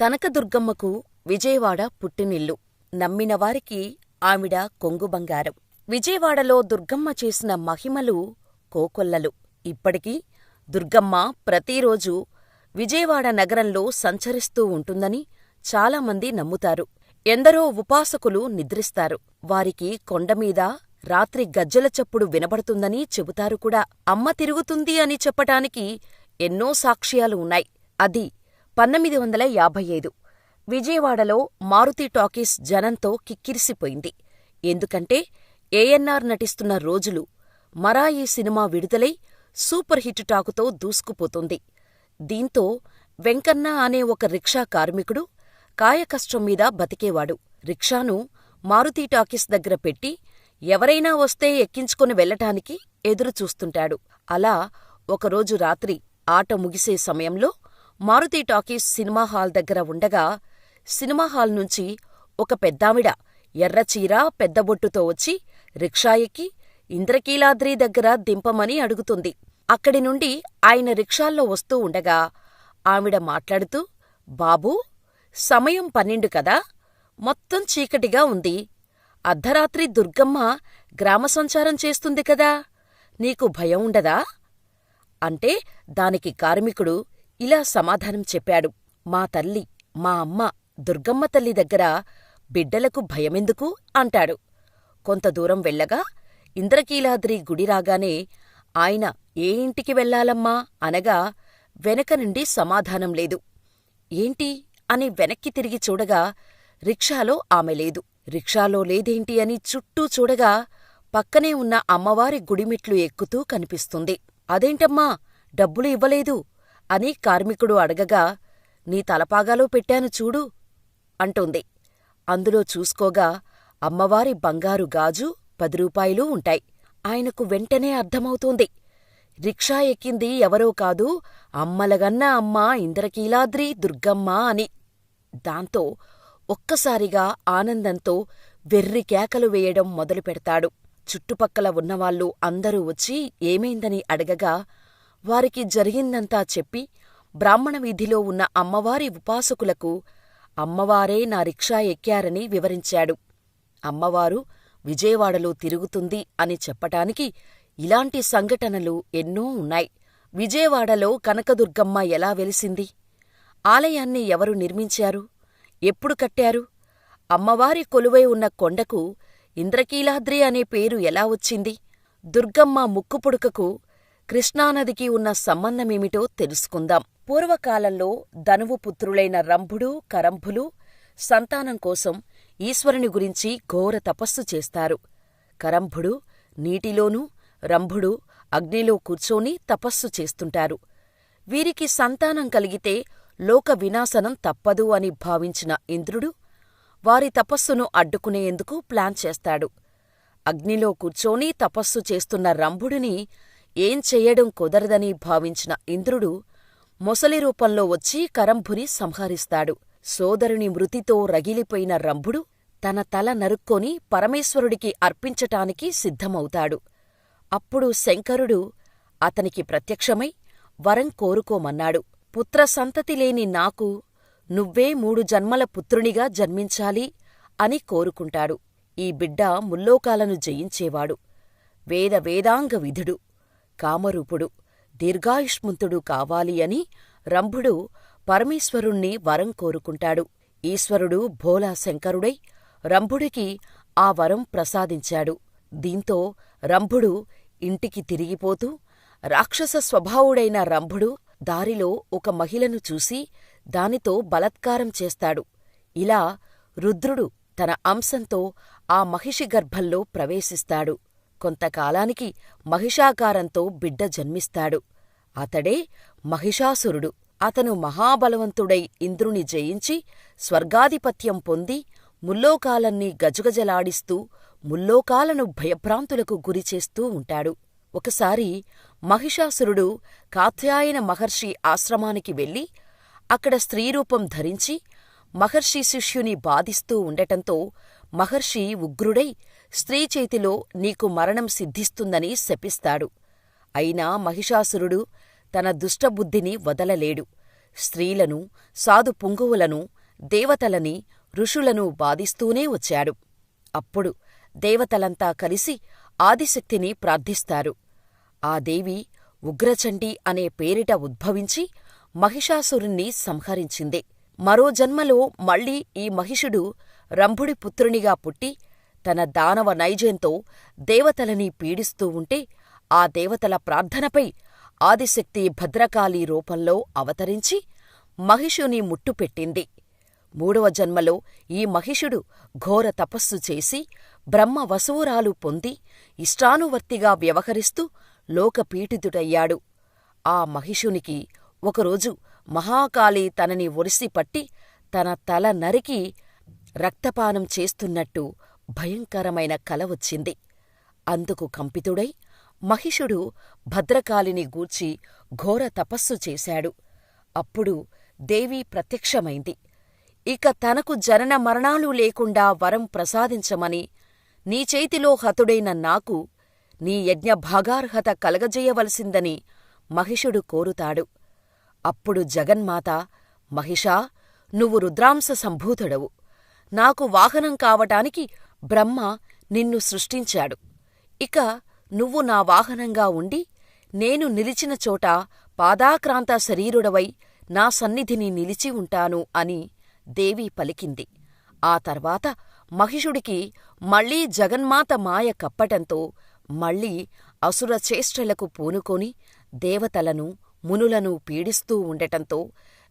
కనకదుర్గమ్మకు విజయవాడ పుట్టినిల్లు. నమ్మినవారికి ఆవిడ కొంగు బంగారం. విజయవాడలో దుర్గమ్మ చేసిన మహిమలు కోకొల్లలు. ఇప్పటికీ దుర్గమ్మ ప్రతిరోజూ విజయవాడ నగరంలో సంచరిస్తూ ఉంటుందని చాలామంది నమ్ముతారు. ఎందరో ఉపాసకులు నిద్రిస్తారు. వారికి కొండమీద రాత్రి గజ్జల చప్పుడు వినబడుతుందని చెబుతారు కూడా. అమ్మ తిరుగుతుంది అని చెప్పటానికి ఎన్నో సాక్ష్యాలు ఉన్నాయి. అది పంతొమ్మిది వందల యాభై ఐదు. విజయవాడలో మారుతి టాకీస్ జనంతో కిక్కిరిసిపోయింది. ఎందుకంటే ఏఎన్నార్ నటిస్తున్న రోజులు మరాయి సినిమా విడుదలై సూపర్ హిట్ టాకుతో దూసుకుపోతుంది. దీంతో వెంకన్న అనే ఒక రిక్షా కార్మికుడు కాయకష్టం మీద బతికేవాడు. రిక్షాను మారుతి టాకీస్ దగ్గర పెట్టి ఎవరైనా వస్తే ఎక్కించుకుని వెళ్ళటానికి ఎదురుచూస్తుంటాడు. అలా ఒకరోజు రాత్రి ఆట ముగిసే సమయంలో మారుతి టాకీస్ సినిమా హాల్ దగ్గర ఉండగా సినిమా హాల్ నుంచి ఒక పెద్దావిడ ఎర్రచీర పెద్దబొట్టుతో వచ్చి రిక్షా ఎక్కి ఇంద్రకీలాద్రి దగ్గర దింపమని అడుగుతుంది. అక్కడి నుండి ఆయన రిక్షాల్లో వస్తూ ఉండగా ఆవిడ మాట్లాడుతూ బాబూ సమయం పన్నెండు కదా మొత్తం చీకటిగా ఉంది. అర్ధరాత్రి దుర్గమ్మ గ్రామ సంచారం చేస్తుంది కదా నీకు భయం ఉండదా? అంటే దానికి కార్మికుడు ఇలా సమాధానం చెప్పాడు. మా తల్లి మా అమ్మ దుర్గమ్మ తల్లి దగ్గర బిడ్డలకు భయమెందుకు? అంటాడు. కొంత దూరం వెళ్ళగా ఇంద్రకీలాద్రి గుడి రాగానే ఆయన ఏ ఇంటికి వెళ్ళాలమ్మా? అనగా వెనక నుండి సమాధానం లేదు. ఏంటి? అని వెనక్కి తిరిగి చూడగా రిక్షాలో ఆమె లేదు. రిక్షాలో లేదేంటి అని చుట్టూ చూడగా పక్కనే ఉన్న అమ్మవారి గుడిమెట్లు ఎక్కుతూ కనిపిస్తుంది. అదేంటమ్మా? డబ్బులు ఇవ్వలేదు. అని కార్మికుడు అడగగా నీ తలపాగాలో పెట్టాను చూడు అంటుంది. అందులో చూసుకోగా అమ్మవారి బంగారు గాజు పది రూపాయలు ఉంటాయి. ఆయనకు వెంటనే అర్థమవుతోంది. రిక్షా ఎక్కింది ఎవరో కాదు అమ్మలగన్న అమ్మ ఇంద్రకీలాద్రి దుర్గమ్మ అని. దాంతో ఒక్కసారిగా ఆనందంతో వెర్రి కేకలు వేయడం మొదలుపెడతాడు. చుట్టుపక్కల ఉన్నవాళ్ళు అందరూ వచ్చి ఏమైందని అడగగా వారికి జరిగిందంతా చెప్పి బ్రాహ్మణ వీధిలో ఉన్న అమ్మవారి ఉపాసకులకు అమ్మవారే నా రిక్షా ఎక్కారని వివరించాడు. అమ్మవారు విజయవాడలో తిరుగుతుంది అని చెప్పటానికి ఇలాంటి సంఘటనలు ఎన్నో ఉన్నాయి. విజయవాడలో కనకదుర్గమ్మ ఎలా వెలిసింది? ఆలయాన్ని ఎవరు నిర్మించారు? ఎప్పుడు కట్టారు? అమ్మవారి కొలువై ఉన్న కొండకు ఇంద్రకీలాద్రి అనే పేరు ఎలా వచ్చింది? దుర్గమ్మ ముక్కుపుడుకకు కృష్ణానదికి ఉన్న సంబంధమేమిటో తెలుసుకుందాం. పూర్వకాలంలో ధనువు పుత్రులైన రంభుడు కరంభులు సంతానం కోసం ఈశ్వరుని గురించి ఘోర తపస్సు చేస్తారు. కరంభుడు నీటిలోనూ రంభుడు అగ్నిలో కూర్చొని తపస్సు చేస్తుంటారు. వీరికి సంతానం కలిగితే లోక వినాశనం తప్పదు అని భావించిన ఇంద్రుడు వారి తపస్సును అడ్డుకునేందుకు ప్లాన్ చేస్తాడు. అగ్నిలో కూర్చొని తపస్సు చేస్తున్న రంభుడిని ఏం చెయ్యడం కుదరదని భావించిన ఇంద్రుడు మొసలి రూపంలో వచ్చి కరంభుని సంహరిస్తాడు. సోదరుని మృతితో రగిలిపోయిన రంభుడు తన తల నరుక్కొని పరమేశ్వరుడికి అర్పించటానికి సిద్ధమవుతాడు. అప్పుడు శంకరుడు అతనికి ప్రత్యక్షమై వరం కోరుకోమన్నాడు. పుత్ర సంతతి లేని నాకు నువ్వే మూడు జన్మల పుత్రునిగా జన్మించాలి అని కోరుకుంటాడు. ఈ బిడ్డ ముల్లోకాలను జయించేవాడు. వేద వేదాంగ విధుడు. కామరూపుడు దీర్ఘాయుష్మంతుడు కావాలి అని రంభుడు పరమేశ్వరుణ్ణి వరం కోరుకుంటాడు. ఈశ్వరుడు భోలా శంకరుడై రంభుడికి ఆ వరం ప్రసాదించాడు. దీంతో రంభుడు ఇంటికి తిరిగిపోతూ రాక్షస స్వభావుడైన రంభుడు దారిలో ఒక మహిళను చూసి దానితో బలత్కారం చేస్తాడు. ఇలా రుద్రుడు తన అంశంతో ఆ మహిషి గర్భంలో ప్రవేశిస్తాడు. కొంతకాలానికి మహిషాకారంతో బిడ్డ జన్మిస్తాడు. అతడే మహిషాసురుడు. అతను మహాబలవంతుడై ఇంద్రుని జయించి స్వర్గాధిపత్యం పొంది ముల్లోకాలన్నీ గజగజలాడిస్తూ ముల్లోకాలను భయభ్రాంతులకు గురిచేస్తూ ఉంటాడు. ఒకసారి మహిషాసురుడు కాత్యాయన మహర్షి ఆశ్రమానికి వెళ్ళి అక్కడ స్త్రీరూపం ధరించి మహర్షి శిష్యుని బాధిస్తూ ఉండటంతో మహర్షి ఉగ్రుడై స్త్రీ చేతిలో నీకు మరణం సిద్ధిస్తుందని శపిస్తాడు. అయినా మహిషాసురుడు తన దుష్టబుద్ధిని వదలలేడు. స్త్రీలను సాధు పుంగువులను దేవతలని ఋషులను బాధిస్తూనే వచ్చాడు. అప్పుడు దేవతలంతా కలిసి ఆదిశక్తిని ప్రార్థిస్తారు. ఆ దేవి ఉగ్రచండి అనే పేరిట ఉద్భవించి మహిషాసురుణ్ణి సంహరించింది. మరో జన్మలో మళ్ళీ ఈ మహిషుడు రంభుడి పుత్రునిగా పుట్టి తన దానవ నైజంతో దేవతలని పీడిస్తూ ఉంటే ఆ దేవతల ప్రార్థనపై ఆదిశక్తి భద్రకాళి రూపంలో అవతరించి మహిషుని ముట్టుపెట్టింది మూడవ జన్మలో ఈ మహిషుడు ఘోర తపస్సు చేసి బ్రహ్మ వసువురాలు పొంది ఇష్టానువర్తిగా వ్యవహరిస్తూ లోకపీఠితుడయ్యాడు ఆ మహిషునికి ఒకరోజు మహాకాళి తనని ఒరిసిపట్టి తన తల నరికి రక్తపానం చేస్తున్నట్టు భయంకరమైన కల వచ్చింది. అందుకు కంపితుడై మహిషుడు భద్రకాళిని గూర్చి ఘోర తపస్సు చేశాడు. అప్పుడు దేవి ప్రత్యక్షమైంది. ఇక తనకు జనన మరణాలు లేకుండా వరం ప్రసాదించమని నీ చేతిలో హతుడైన నాకు నీ యజ్ఞభాగార్హత కలగజేయవలసిందని మహిషుడు కోరుతాడు. అప్పుడు జగన్మాత మహిషా నువ్వు రుద్రాంశ సంభూతుడవు. నాకు వాహనం కావటానికి బ్రహ్మ నిన్ను సృష్టించాడు. ఇక నువ్వు నా వాహనంగా ఉండి నేను నిలిచిన చోట పాదాక్రాంత శరీరుడవై నా సన్నిధిని నిలిచి ఉంటాను అని దేవి పలికింది. ఆ తర్వాత మహిషుడికి మళ్ళీ జగన్మాత మాయ కప్పటంతో మళ్ళీ అసురచేష్టలకు పూనుకొని దేవతలను మునులను పీడిస్తూ ఉండటంతో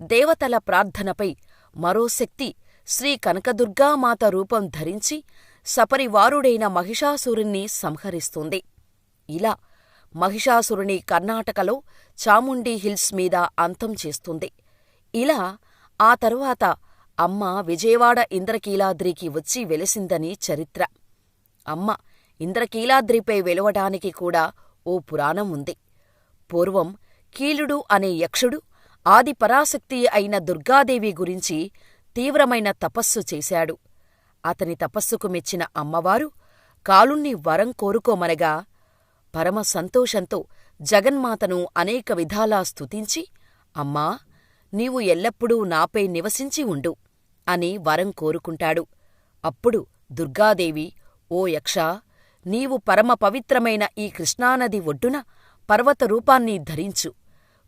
దేవతల ప్రార్థనపై మరో శక్తి శ్రీ కనకదుర్గామాత రూపం ధరించి సపరివారుడైన మహిషాసురుణ్ణి సంహరిస్తుంది. ఇలా మహిషాసురుని కర్ణాటకలో చాముండి హిల్స్ మీద అంతం చేస్తుంది. ఇలా ఆ తరువాత అమ్మ విజయవాడ ఇంద్రకీలాద్రికి వచ్చి వెలిసిందని చరిత్ర. అమ్మ ఇంద్రకీలాద్రిపై వెలవడానికి కూడా ఓ పురాణం ఉంది. పూర్వం కీలుడు అనే యక్షుడు ఆది పరాశక్తి అయిన దుర్గాదేవి గురించి తీవ్రమైన తపస్సు చేశాడు. అతని తపస్సుకు మెచ్చిన అమ్మవారు కాలుణ్ణి వరం కోరుకోమనగా పరమ సంతోషంతో జగన్మాతను అనేక విధాలా స్తుతించి అమ్మా నీవు ఎల్లప్పుడూ నాపై నివసించి ఉండు అని వరం కోరుకుంటాడు. అప్పుడు దుర్గాదేవి ఓ యక్షా నీవు పరమ పవిత్రమైన ఈ కృష్ణానది ఒడ్డున పర్వత రూపాన్ని ధరించు.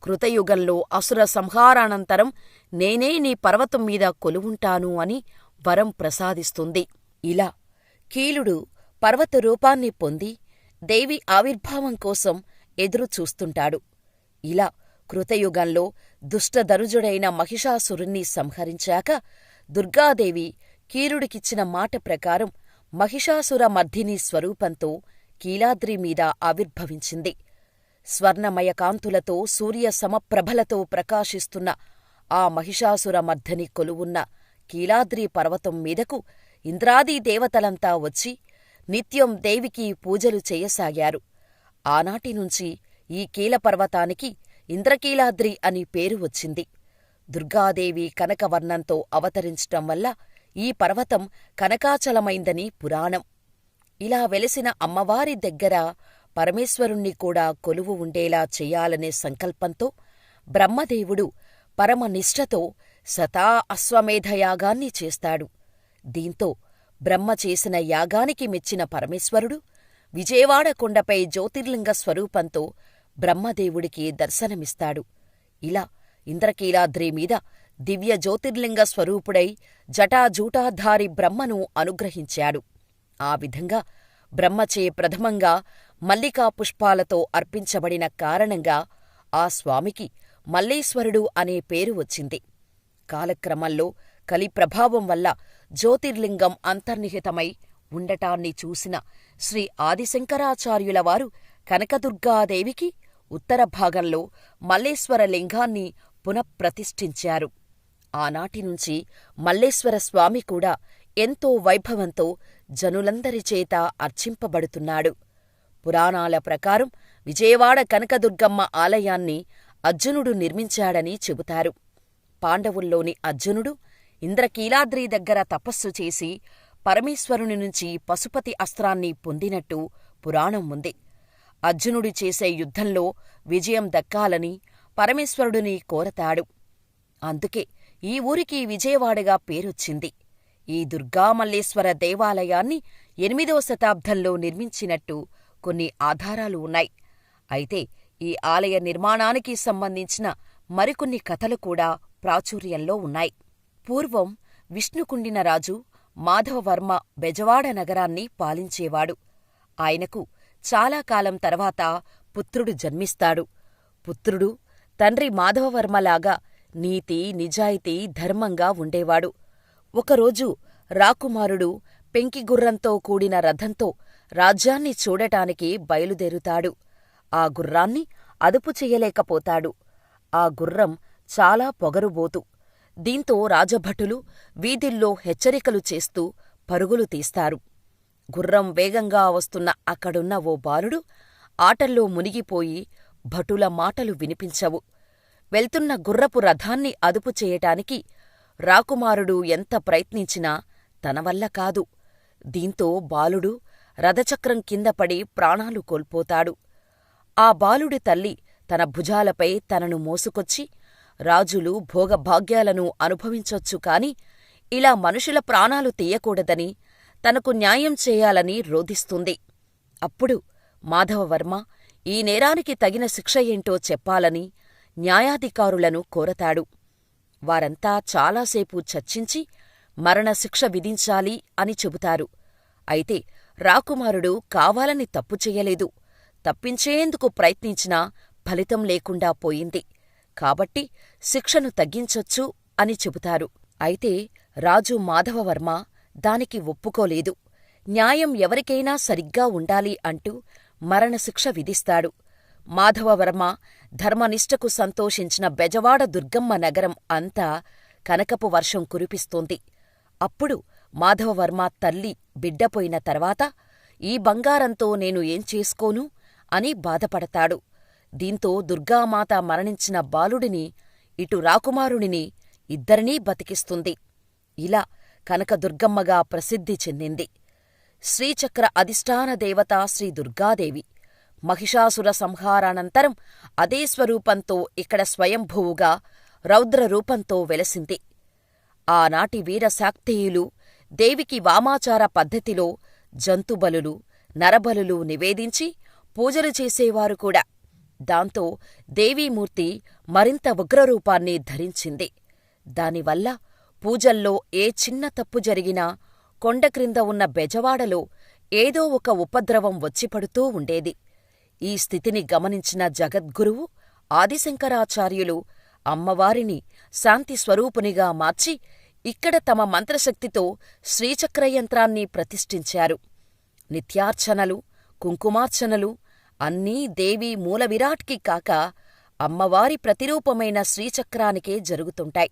కృతయుగంలో అసుర సంహారానంతరం నేనే నీ పర్వతం మీద కొలువుంటాను అని వరం ప్రసాదిస్తుంది. ఇలా కీలుడు పర్వత రూపాన్ని పొంది దేవి ఆవిర్భావం కోసం ఎదురుచూస్తుంటాడు ఇలా కృతయుగంలో దుష్టదనుజుడైన మహిషాసురుణ్ణి సంహరించాక దుర్గాదేవి కీలుడికిచ్చిన మాట ప్రకారం మహిషాసుర మర్ధిని స్వరూపంతో కీలాద్రి మీద ఆవిర్భవించింది. స్వర్ణమయ కాంతులతో సూర్య సమప్రభలతో ప్రకాశిస్తున్న ఆ మహిషాసుర మర్ధని కొలువున్న కీలాద్రి పర్వతం మీదకు ఇంద్రాదీదేవతలంతా వచ్చి నిత్యం దేవికి పూజలు చేయసాగారు. ఆనాటినుంచి ఈ కీలపర్వతానికి ఇంద్రకీలాద్రి అని పేరు వచ్చింది. దుర్గాదేవి కనకవర్ణంతో అవతరించటం వల్ల ఈ పర్వతం కనకాచలమైందని పురాణం. ఇలా వెలసిన అమ్మవారి దగ్గర పరమేశ్వరుణ్ణి కూడా కొలువు ఉండేలా చెయ్యాలనే సంకల్పంతో బ్రహ్మదేవుడు పరమనిష్టతో సతా అశ్వమేధయాగాన్ని చేస్తాడు. దీంతో బ్రహ్మ చేసిన యాగానికి మెచ్చిన పరమేశ్వరుడు విజయవాడ కొండపై జ్యోతిర్లింగ స్వరూపంతో బ్రహ్మదేవుడికి దర్శనమిస్తాడు. ఇలా ఇంద్రకీలాద్రి మీద దివ్య జ్యోతిర్లింగ స్వరూపుడై జటాజూటాధారి బ్రహ్మను అనుగ్రహించాడు. ఆ విధంగా బ్రహ్మచే ప్రథమంగా మల్లికా పుష్పాలతో అర్పించబడిన కారణంగా ఆ స్వామికి మల్లేశ్వరుడు అనే పేరు వచ్చింది. కాలక్రమంలో కలి ప్రభావం వల్ల జ్యోతిర్లింగం అంతర్నిహితమై ఉండటాన్ని చూసిన శ్రీ ఆదిశంకరాచార్యులవారు కనకదుర్గాదేవికి ఉత్తర భాగంలో మల్లేశ్వర లింగాన్ని పునఃప్రతిష్ఠించారు. ఆనాటినుంచి మల్లేశ్వర స్వామి కూడా ఎంతో వైభవంతో జనులందరిచేత అర్చింపబడుతున్నాడు. పురాణాల ప్రకారం విజయవాడ కనకదుర్గమ్మ ఆలయాన్ని అర్జునుడు నిర్మించాడని చెబుతారు. పాండవుల్లోని అర్జునుడు ఇంద్రకీలాద్రి దగ్గర తపస్సు చేసి పరమేశ్వరుని నుంచి పశుపతి అస్త్రాన్ని పొందినట్టు పురాణం ఉంది. అర్జునుడు చేసే యుద్ధంలో విజయం దక్కాలని పరమేశ్వరుడిని కోరతాడు. అందుకే ఈ ఊరికి విజయవాడగా పేరొచ్చింది. ఈ దుర్గామల్లేశ్వర దేవాలయాన్ని ఎనిమిదవ శతాబ్దంలో నిర్మించినట్టు కొన్ని ఆధారాలు ఉన్నాయి. అయితే ఈ ఆలయ నిర్మాణానికి సంబంధించిన మరికొన్ని కథలు కూడా ప్రాచుర్యంలో ఉన్నాయి. పూర్వం విష్ణుకుండిన రాజు మాధవవర్మ బెజవాడ నగరాన్ని పాలించేవాడు. ఆయనకు చాలా కాలం తర్వాత పుత్రుడు జన్మిస్తాడు. పుత్రుడు తండ్రి మాధవవర్మలాగా నీతి నిజాయితీ ధర్మంగా ఉండేవాడు. ఒకరోజు రాకుమారుడు పెంకిగుర్రంతో కూడిన రథంతో రాజ్యాన్ని చూడటానికి బయలుదేరుతాడు. ఆ గుర్రాన్ని అదుపు చెయ్యలేకపోతాడు ఆ గుర్రం చాలా పొగరుబోతు. దీంతో రాజభటులు వీధిల్లో హెచ్చరికలు చేస్తూ పరుగులు తీస్తారు. గుర్రం వేగంగా వస్తున్న అక్కడున్న ఓ బాలుడు ఆటల్లో మునిగిపోయి భటుల మాటలు వినిపించవు. వెళ్తున్న గుర్రపు రథాన్ని అదుపు చేయటానికి రాకుమారుడు ఎంత ప్రయత్నించినా తనవల్ల కాదు. దీంతో బాలుడు రథచక్రం కిందపడి ప్రాణాలు కోల్పోతాడు. ఆ బాలుడి తల్లి తన భుజాలపై తనను మోసుకొచ్చి రాజులు భోగభాగ్యాలను అనుభవించొచ్చు కాని ఇలా మనుషుల ప్రాణాలు తీయకూడదని తనకు న్యాయం చేయాలని రోధిస్తుంది. అప్పుడు మాధవవర్మ ఈ నేరానికి తగిన శిక్ష ఏంటో చెప్పాలని న్యాయాధికారులను కోరతాడు. వారంతా చాలాసేపు చర్చించి మరణశిక్ష విధించాలి అని చెబుతారు. అయితే రాకుమారుడు కావాలని తప్పు చేయలేదు. తప్పించేందుకు ప్రయత్నించినా ఫలితం లేకుండా పోయింది. కాబట్టి శిక్షను తగ్గించొచ్చు అని చెబుతారు. అయితే రాజు మాధవవర్మ దానికి ఒప్పుకోలేదు. న్యాయం ఎవరికైనా సరిగ్గా ఉండాలి అంటూ మరణశిక్ష విధిస్తాడు. మాధవవర్మ ధర్మనిష్టకు సంతోషించిన బెజవాడ దుర్గమ్మ నగరం అంతా కనకపు వర్షం కురిపిస్తోంది. అప్పుడు మాధవవర్మ తల్లి బిడ్డపోయిన తర్వాత ఈ బంగారంతో నేను ఏం చేసుకోను? అని బాధపడతాడు. దీంతో దుర్గామాత మరణించిన బాలుడిని ఇటు రాకుమారుడిని ఇద్దరినీ బతికిస్తుంది. ఇలా కనకదుర్గమ్మగా ప్రసిద్ధి చెందింది. శ్రీచక్ర అధిష్టాన దేవత శ్రీ దుర్గాదేవి. మహిషాసుర సంహారానంతరం అదే స్వరూపంతో ఇక్కడ స్వయంభువుగా రౌద్రరూపంతో వెలసింది. ఆనాటి వీరశాక్తేయులు దేవికి వామాచార పద్ధతిలో జంతుబలులు నరబలులు నివేదించి పూజలు చేసేవారు కూడా. దాంతో దేవీమూర్తి మరింత ఉగ్రరూపాన్ని ధరించింది. దానివల్ల పూజల్లో ఏ చిన్న తప్పు జరిగినా కొండక్రింద ఉన్న బెజవాడలో ఏదో ఒక ఉపద్రవం వచ్చిపడుతూ ఉండేది. ఈ స్థితిని గమనించిన జగద్గురువు ఆదిశంకరాచార్యులు అమ్మవారిని శాంతి స్వరూపునిగా మార్చి ఇక్కడ తమ మంత్రశక్తితో శ్రీచక్రయంత్రాన్ని ప్రతిష్ఠించారు. నిత్యార్చనలు కుంకుమార్చనలు అన్నీ దేవీ మూలవిరాట్కి కాక అమ్మవారి ప్రతిరూపమైన శ్రీచక్రానికే జరుగుతుంటాయి.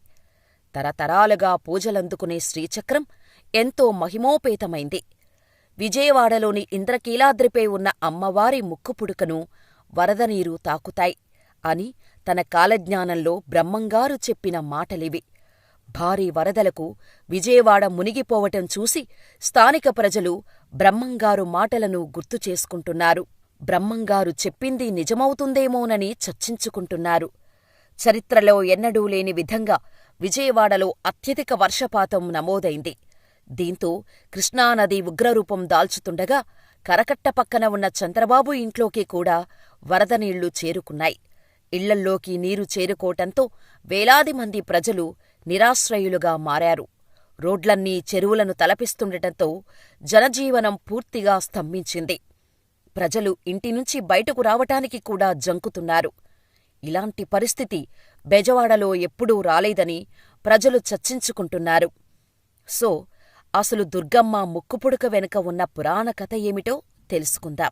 తరతరాలుగా పూజలందుకునే శ్రీచక్రం ఎంతో మహిమోపేతమైంది. విజయవాడలోని ఇంద్రకీలాద్రిపై ఉన్న అమ్మవారి ముక్కుపుడుకను వరదనీరు తాకుతాయి అని తన కాలజ్ఞానంలో బ్రహ్మంగారు చెప్పిన మాటలివి. భారీ వరదలకు విజయవాడ మునిగిపోవటం చూసి స్థానిక ప్రజలు బ్రహ్మంగారు మాటలను గుర్తు చేసుకుంటున్నారు. బ్రహ్మంగారు చెప్పింది నిజమవుతుందేమోనని చర్చించుకుంటున్నారు. చరిత్రలో ఎన్నడూ లేని విధంగా విజయవాడలో అత్యధిక వర్షపాతం నమోదైంది. దీంతో కృష్ణానది ఉగ్రరూపం దాల్చుతుండగా కరకట్ట పక్కన ఉన్న చంద్రబాబు ఇంట్లోకి కూడా వరద నీళ్ళు చేరుకున్నాయి. ఇళ్ళల్లోకి నీరు చేరుకోవటంతో వేలాది మంది ప్రజలు నిరాశ్రయులుగా మారారు. రోడ్లన్నీ చెరువులను తలపిస్తుండటంతో జనజీవనం పూర్తిగా స్తంభించింది. ప్రజలు ఇంటినుంచి బయటకు రావటానికి కూడా జంకుతున్నారు. ఇలాంటి పరిస్థితి బెజవాడలో ఎప్పుడూ రాలేదని ప్రజలు చర్చించుకుంటున్నారు. సో అసలు దుర్గమ్మ ముక్కుపుడక వెనుక ఉన్న పురాణ కథ ఏమిటో తెలుసుకుందాం.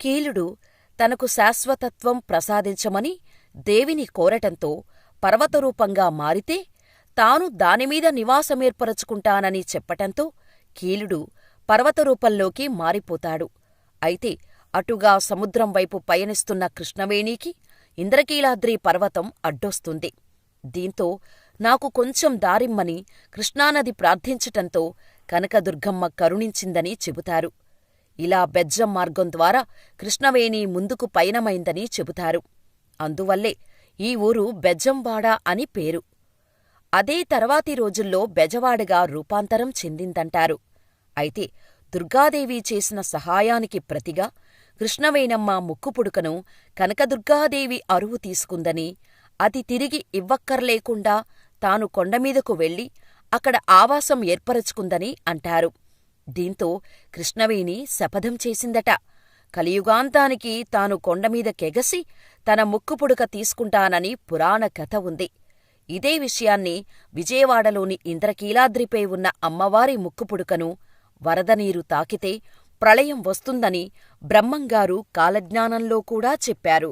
కీలుడు తనకు శాశ్వతత్వం ప్రసాదించమని దేవిని కోరటంతో పర్వతరూపంగా మారితే తాను దానిమీద నివాసమేర్పరచుకుంటానని చెప్పటంతో కీలుడు పర్వతరూపంలోకి మారిపోతాడు. అయితే అటుగా సముద్రం వైపు పయనిస్తున్న కృష్ణవేణికి ఇంద్రకీలాద్రి పర్వతం అడ్డొస్తుంది. దీంతో నాకు కొంచెం దారిమ్మని కృష్ణానది ప్రార్థించటంతో కనకదుర్గమ్మ కరుణించిందని చెబుతారు. ఇలా బెజ్జం మార్గం ద్వారా కృష్ణవేణి ముందుకు పయనమైందని చెబుతారు. అందువల్లే ఈ ఊరు బెజ్జంవాడ అని పేరు. అదే తర్వాతి రోజుల్లో బెజవాడగా రూపాంతరం చెందిందంటారు. అయితే దుర్గాదేవి చేసిన సహాయానికి ప్రతిగా కృష్ణవేణమ్మ ముక్కుపుడకను కనకదుర్గాదేవి అరువు తీసుకుందని, అది తిరిగి ఇవ్వక్కర్లేకుండా తాను కొండమీదకు వెళ్ళి అక్కడ ఆవాసం ఏర్పరచుకుందని అంటారు. దీంతో కృష్ణవేణి శపథం చేసిందట. కలియుగాంతానికి తాను కొండమీద కెగసి తన ముక్కుపుడక తీసుకుంటానని పురాణ కథ ఉంది. ఇదే విషయాన్ని విజయవాడలోని ఇంద్రకీలాద్రిపై ఉన్న అమ్మవారి ముక్కుపుడకను వరదనీరు తాకితే ప్రళయం వస్తుందని బ్రహ్మంగారు కాలజ్ఞానంలో కూడా చెప్పారు.